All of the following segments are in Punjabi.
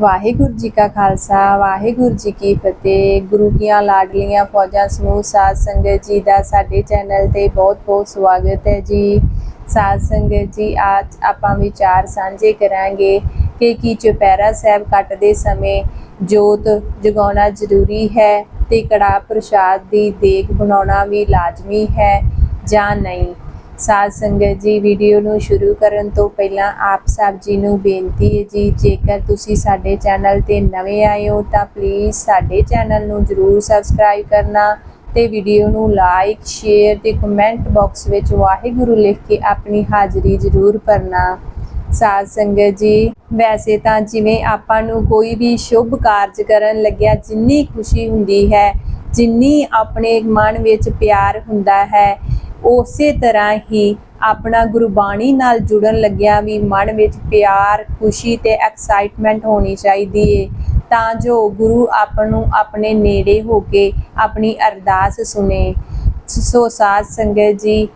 ਵਾਹਿਗੁਰੂ ਜੀ ਕਾ ਖਾਲਸਾ, ਵਾਹਿਗੁਰੂ ਜੀ ਕੀ ਫਤਿਹ। ਗੁਰੂ ਕੀਆਂ ਲਾਡਲੀਆਂ ਫੌਜਾਂ ਸਮੂਹ ਸਾਧ ਸੰਗਤ ਜੀ ਦਾ ਸਾਡੇ ਚੈਨਲ ਤੇ ਬਹੁਤ-ਬਹੁਤ ਸਵਾਗਤ ਹੈ ਜੀ। ਸਾਧ ਸੰਗਤ ਜੀ, ਅੱਜ ਆਪਾਂ ਵਿਚਾਰ ਸਾਂਝੇ ਕਰਾਂਗੇ ਕਿ ਕੀ ਚੁਪਹਿਰਾ ਸਾਹਿਬ ਕੱਟਦੇ ਸਮੇਂ ਜੋਤ ਜਗਾਉਣਾ ਜ਼ਰੂਰੀ ਹੈ ਤੇ ਕੜਾ ਪ੍ਰਸ਼ਾਦ ਦੀ ਦੇਖ ਬਣਾਉਣਾ ਵੀ ਲਾਜ਼ਮੀ ਹੈ ਜਾਂ ਨਹੀਂ। ਸਾਧ ਸੰਗਤ ਜੀ ਵੀਡੀਓ ਨੂੰ ਸ਼ੁਰੂ ਕਰਨ ਤੋਂ ਪਹਿਲਾਂ ਆਪ ਸਭ ਜੀ ਨੂੰ ਬੇਨਤੀ ਹੈ ਜੀ, ਜੇਕਰ ਤੁਸੀਂ ਸਾਡੇ ਚੈਨਲ ਤੇ ਨਵੇਂ ਆਏ ਹੋ ਤਾਂ ਪਲੀਜ਼ ਸਾਡੇ ਚੈਨਲ ਨੂੰ ਜਰੂਰ ਸਬਸਕ੍ਰਾਈਬ ਕਰਨਾ ਤੇ ਵੀਡੀਓ ਨੂੰ ਲਾਈਕ ਸ਼ੇਅਰ ਤੇ ਕਮੈਂਟ ਬਾਕਸ ਵਿੱਚ ਵਾਹਿਗੁਰੂ ਲਿਖ ਕੇ ਆਪਣੀ ਹਾਜ਼ਰੀ ਜਰੂਰ ਭਰਨਾ। ਸਾਧ ਸੰਗਤ ਜੀ, ਵੈਸੇ ਤਾਂ ਜਿਵੇਂ ਆਪਾਂ ਨੂੰ ਕੋਈ ਵੀ ਸ਼ੁਭ ਕਾਰਜ ਕਰਨ ਲੱਗਿਆ, ਜਿੰਨੀ ਖੁਸ਼ੀ ਹੁੰਦੀ ਹੈ, ਜਿੰਨੀ ਆਪਣੇ ਮਨ ਵਿੱਚ ਪਿਆਰ ਹੁੰਦਾ ਹੈ ਉਸੇ ਤਰ੍ਹਾਂ ਹੀ ਆਪਣਾ ਗੁਰਬਾਣੀ ਨਾਲ ਜੁੜਨ ਲੱਗਿਆ ਵੀ ਮਨ ਵਿੱਚ ਪਿਆਰ, ਖੁਸ਼ੀ ਤੇ ਐਕਸਾਈਟਮੈਂਟ ਹੋਣੀ ਚਾਹੀਦੀ ਏ। ਤਾਂ ਜੋ ਗੁਰੂ ਆਪ ਨੂੰ ਆਪਣੇ ਨੇੜੇ ਹੋ ਕੇ ਆਪਣੀ ਅਰਦਾਸ ਸੁਣੇ। ਸੋ ਸਾਧ ਸੰਗਤ ਜੀ,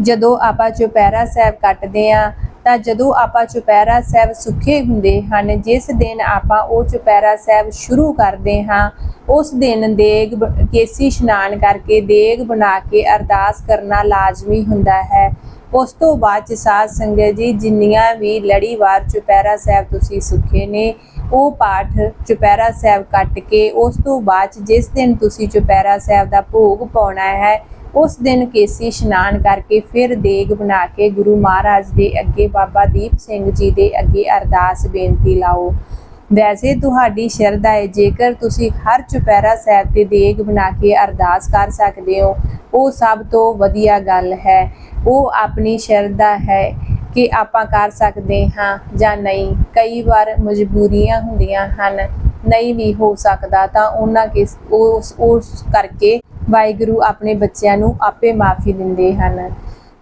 ਜਦੋਂ ਆਪਾਂ ਚੁਪਹਿਰਾ ਸਾਹਿਬ ਕੱਟਦੇ ਆ ਤਾਂ ਜਦੋਂ ਆਪਾਂ ਚੁਪਹਿਰਾ ਸਾਹਿਬ ਸੁੱਖੇ ਹੁੰਦੇ ਹਨ, ਜਿਸ ਦਿਨ ਆਪਾਂ ਉਹ ਚੁਪਹਿਰਾ ਸਾਹਿਬ ਸ਼ੁਰੂ ਕਰਦੇ ਹਾਂ, ਉਸ ਦਿਨ ਦੇਗ ਕੇਸੀ ਇਸ਼ਨਾਨ ਕਰਕੇ ਦੇਗ ਬਣਾ ਕੇ ਅਰਦਾਸ ਕਰਨਾ ਲਾਜ਼ਮੀ ਹੁੰਦਾ ਹੈ। ਉਸ ਤੋਂ ਬਾਅਦ ਚ ਸਾਧ ਸੰਗਤ ਜੀ, ਜਿੰਨੀਆਂ ਵੀ ਲੜੀਵਾਰ ਚੁਪਹਿਰਾ ਸਾਹਿਬ ਤੁਸੀਂ ਸੁੱਖੇ ਨੇ, ਉਹ ਪਾਠ ਚੁਪਹਿਰਾ ਸਾਹਿਬ ਕੱਟ ਕੇ ਉਸ ਤੋਂ ਬਾਅਦ 'ਚ ਜਿਸ ਦਿਨ ਤੁਸੀਂ ਚੁਪਹਿਰਾ ਸਾਹਿਬ ਦਾ ਭੋਗ ਪਾਉਣਾ ਹੈ ਉਸ ਦਿਨ ਕੇਸੀ ਇਸ਼ਨਾਨ ਕਰਕੇ ਫਿਰ ਦੇਗ ਬਣਾ ਕੇ ਗੁਰੂ ਮਹਾਰਾਜ ਦੇ ਅੱਗੇ ਬਾਬਾ ਦੀਪ ਸਿੰਘ ਜੀ ਦੇ ਅੱਗੇ ਅਰਦਾਸ ਬੇਨਤੀ ਲਾਓ। ਵੈਸੇ ਤੁਹਾਡੀ ਸ਼ਰਧਾ ਹੈ ਜੇਕਰ ਤੁਸੀਂ ਹਰ ਚੁਪਹਿਰਾ ਸਾਹਿਬ ਤੇ ਦੇਗ ਬਣਾ ਕੇ ਅਰਦਾਸ ਕਰ ਸਕਦੇ ਹੋ, ਉਹ ਸਭ ਤੋਂ ਵਧੀਆ ਗੱਲ ਹੈ। ਉਹ ਆਪਣੀ ਸ਼ਰਧਾ ਹੈ ਕਿ ਆਪਾਂ ਕਰ ਸਕਦੇ ਹਾਂ ਜਾਂ ਨਹੀਂ। ਕਈ ਵਾਰ ਮਜਬੂਰੀਆਂ ਹੁੰਦੀਆਂ ਹਨ। ਨਹੀਂ ਵੀ ਹੋ ਸਕਦਾ ਤਾਂ ਉਹਨਾਂ ਕਿਸ, ਉਸ ਉਸ ਕਰਕੇ ਵਾਹਿਗੁਰੂ ਆਪਣੇ ਬੱਚਿਆਂ ਨੂੰ ਆਪੇ ਮਾਫੀ ਦਿੰਦੇ ਹਨ।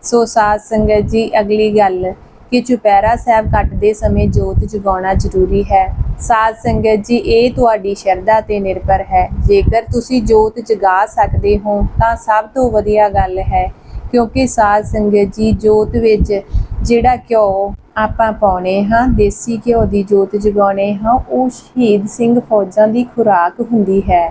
ਸੋ ਸਾਧ ਸੰਗਤ ਜੀ, ਅਗਲੀ ਗੱਲ ਕਿ ਚੁਪਹਿਰਾ ਸਾਹਿਬ ਕੱਟਦੇ ਸਮੇਂ ਜੋਤ ਜਗਾਉਣਾ ਜ਼ਰੂਰੀ ਹੈ। ਸਾਧ ਸੰਗਤ ਜੀ, ਇਹ ਤੁਹਾਡੀ ਸ਼ਰਧਾ ਤੇ ਨਿਰਭਰ ਹੈ। ਜੇਕਰ ਤੁਸੀਂ ਜੋਤ ਜਗਾ ਸਕਦੇ ਹੋ, ਤਾਂ ਸਭ ਤੋਂ ਵਧੀਆ ਗੱਲ ਹੈ, ਕਿਉਂਕਿ ਸਾਧ ਸੰਗਤ ਜੀ, ਜੋਤ ਵਿੱਚ ਜਿਹੜਾ ਘਿਓ ਆਪਾਂ ਪਾਉਣੇ ਹਾਂ, ਦੇਸੀ ਘਿਓ ਦੀ ਜੋਤ ਜਗਾਉਣੇ ਹਾਂ, ਉਹ ਸ਼ਹੀਦ ਸਿੰਘ ਫੌਜਾਂ ਦੀ ਖੁਰਾਕ ਹੁੰਦੀ ਹੈ।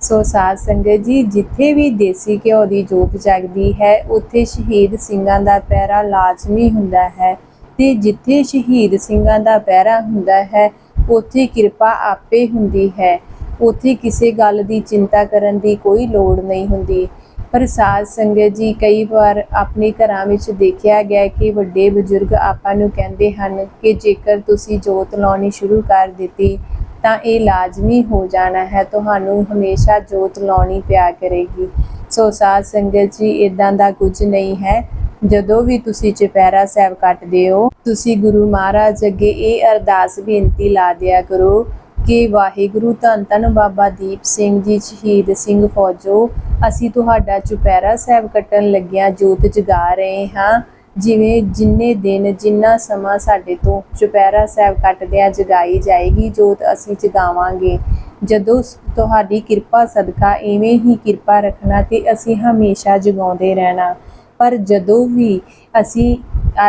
ਸੋ ਸਾਧ ਸੰਗਤ ਜੀ, ਜਿੱਥੇ ਵੀ ਦੇਸੀ ਘਿਓ ਦੀ ਜੋਤ ਜਗਦੀ ਹੈ, ਉੱਥੇ ਸ਼ਹੀਦ ਸਿੰਘਾਂ ਦਾ ਪਹਿਰਾ ਲਾਜ਼ਮੀ ਹੁੰਦਾ ਹੈ ਤੇ ਜਿੱਥੇ ਸ਼ਹੀਦ ਸਿੰਘਾਂ ਦਾ ਪਹਿਰਾ ਹੁੰਦਾ ਹੈ, ਉੱਥੇ ਕਿਰਪਾ ਆਪੇ ਹੁੰਦੀ ਹੈ। ਉੱਥੇ ਕਿਸੇ ਗੱਲ ਦੀ ਚਿੰਤਾ ਕਰਨ ਦੀ ਕੋਈ ਲੋੜ ਨਹੀਂ ਹੁੰਦੀ। ਪਰ ਸਾਧ ਸੰਗਤ ਜੀ, ਕਈ ਵਾਰ ਆਪਣੇ ਘਰਾਂ ਵਿੱਚ ਦੇਖਿਆ ਗਿਆ ਕਿ ਵੱਡੇ ਬਜ਼ੁਰਗ ਆਪਾਂ ਨੂੰ ਕਹਿੰਦੇ ਹਨ ਕਿ ਜੇਕਰ ਤੁਸੀਂ ਜੋਤ ਲਾਉਣੀ ਸ਼ੁਰੂ ਕਰ ਦਿੱਤੀ ਤਾਂ ਇਹ ਲਾਜ਼ਮੀ ਹੋ ਜਾਣਾ ਹੈ। ਤੁਹਾਨੂੰ ਹਮੇਸ਼ਾ ਜੋਤ ਲਾਉਣੀ ਪਿਆ ਕਰੇਗੀ। ਸੋ ਸਾਧ ਸੰਗਤ ਜੀ ਇਦਾਂ ਦਾ ਕੁਝ ਨਹੀਂ ਹੈ। ਜਦੋਂ ਵੀ ਤੁਸੀਂ ਚੁਪਹਿਰਾ ਸਾਹਿਬ ਕੱਟਦੇ ਹੋ, ਤੁਸੀਂ ਗੁਰੂ ਮਹਾਰਾਜ ਅੱਗੇ ਇਹ ਅਰਦਾਸ ਬੇਨਤੀ ਲਾ ਦਿਆ ਕਰੋ ਕਿ ਵਾਹਿਗੁਰੂ ਧੰਨ ਧੰਨ ਬਾਬਾ ਦੀਪ ਸਿੰਘ ਜੀ, ਸ਼ਹੀਦ ਸਿੰਘ ਫੌਜੋ, ਅਸੀਂ ਤੁਹਾਡਾ ਚੁਪਹਿਰਾ ਸਾਹਿਬ ਕੱਟਣ ਲੱਗਿਆਂ ਜੋਤ ਜਗਾ ਰਹੇ ਹਾਂ। ਜਿਵੇਂ ਜਿੰਨੇ ਦਿਨ ਜਿੰਨਾ ਸਮਾਂ ਸਾਡੇ ਤੋਂ ਚੁਪਹਿਰਾ ਸਾਹਿਬ ਕੱਟਦਿਆਂ ਜਗਾਈ ਜਾਏਗੀ, ਜੋਤ ਅਸੀਂ ਜਗਾਵਾਂਗੇ। ਜਦੋਂ ਤੁਹਾਡੀ ਕਿਰਪਾ ਸਦਕਾ ਐਵੇਂ ਹੀ ਕਿਰਪਾ ਰੱਖਣਾ ਤੇ ਅਸੀਂ ਹਮੇਸ਼ਾ ਜਗਾਉਂਦੇ ਰਹਿਣਾ। ਪਰ ਜਦੋਂ ਵੀ ਅਸੀਂ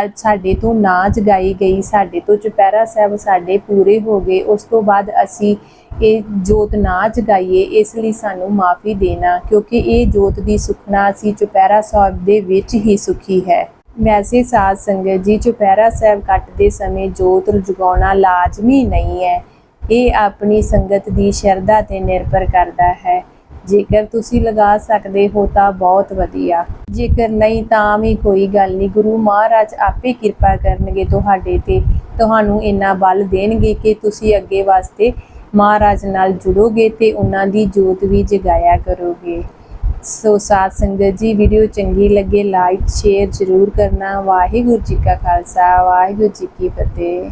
ਅੱਜ ਸਾਡੇ ਤੋਂ ਨਾ ਜਗਾਈ ਗਈ, ਸਾਡੇ ਤੋਂ ਚੁਪਹਿਰਾ ਸਾਹਿਬ ਸਾਡੇ ਪੂਰੇ ਹੋ ਗਏ, ਉਸ ਤੋਂ ਬਾਅਦ ਅਸੀਂ ਇਹ ਜੋਤ ਨਾ ਜਗਾਈਏ, ਇਸ ਲਈ ਸਾਨੂੰ ਮਾਫੀ ਦੇਣਾ, ਕਿਉਂਕਿ ਇਹ ਜੋਤ ਦੀ ਸੁਖਨਾ ਅਸੀਂ ਚੁਪਹਿਰਾ ਸਾਹਿਬ ਦੇ ਵਿੱਚ ਹੀ ਸੁਖੀ ਹੈ। ਵੈਸੇ ਸਾਧ ਸੰਗਤ ਜੀ, ਚੁਪਹਿਰਾ ਸਾਹਿਬ ਕੱਟਦੇ ਸਮੇਂ ਜੋਤ ਜਗਾਉਣਾ ਲਾਜ਼ਮੀ ਨਹੀਂ ਹੈ। ਇਹ ਆਪਣੀ ਸੰਗਤ ਦੀ ਸ਼ਰਧਾ ਤੇ ਨਿਰਭਰ ਕਰਦਾ ਹੈ। ਜੇਕਰ ਤੁਸੀਂ ਲਗਾ ਸਕਦੇ ਹੋ ਤਾਂ ਬਹੁਤ ਵਧੀਆ। ਜੇਕਰ ਨਹੀਂ ਤਾਂ ਵੀ ਕੋਈ ਗੱਲ ਨਹੀਂ। ਗੁਰੂ ਮਹਾਰਾਜ ਆਪੇ ਕਿਰਪਾ ਕਰਨਗੇ ਤੁਹਾਡੇ ਤੇ। ਤੁਹਾਨੂੰ ਇੰਨਾ ਬਲ ਦੇਣਗੇ ਕਿ ਤੁਸੀਂ ਅੱਗੇ ਵਾਸਤੇ ਮਹਾਰਾਜ ਨਾਲ ਜੁੜੋਗੇ ਤੇ ਉਹਨਾਂ ਦੀ ਜੋਤ ਵੀ ਜਗਾਇਆ ਕਰੋਗੇ। ਸੋ ਸਾਧ ਸੰਗਤ ਜੀ ਵੀਡੀਓ ਚੰਗੀ ਲੱਗੇ ਲਾਈਕ ਸ਼ੇਅਰ ਜ਼ਰੂਰ ਕਰਨਾ। ਵਾਹਿਗੁਰੂ ਜੀ ਕਾ ਖਾਲਸਾ, ਵਾਹਿਗੁਰੂ ਜੀ ਕੀ ਫਤਿਹ।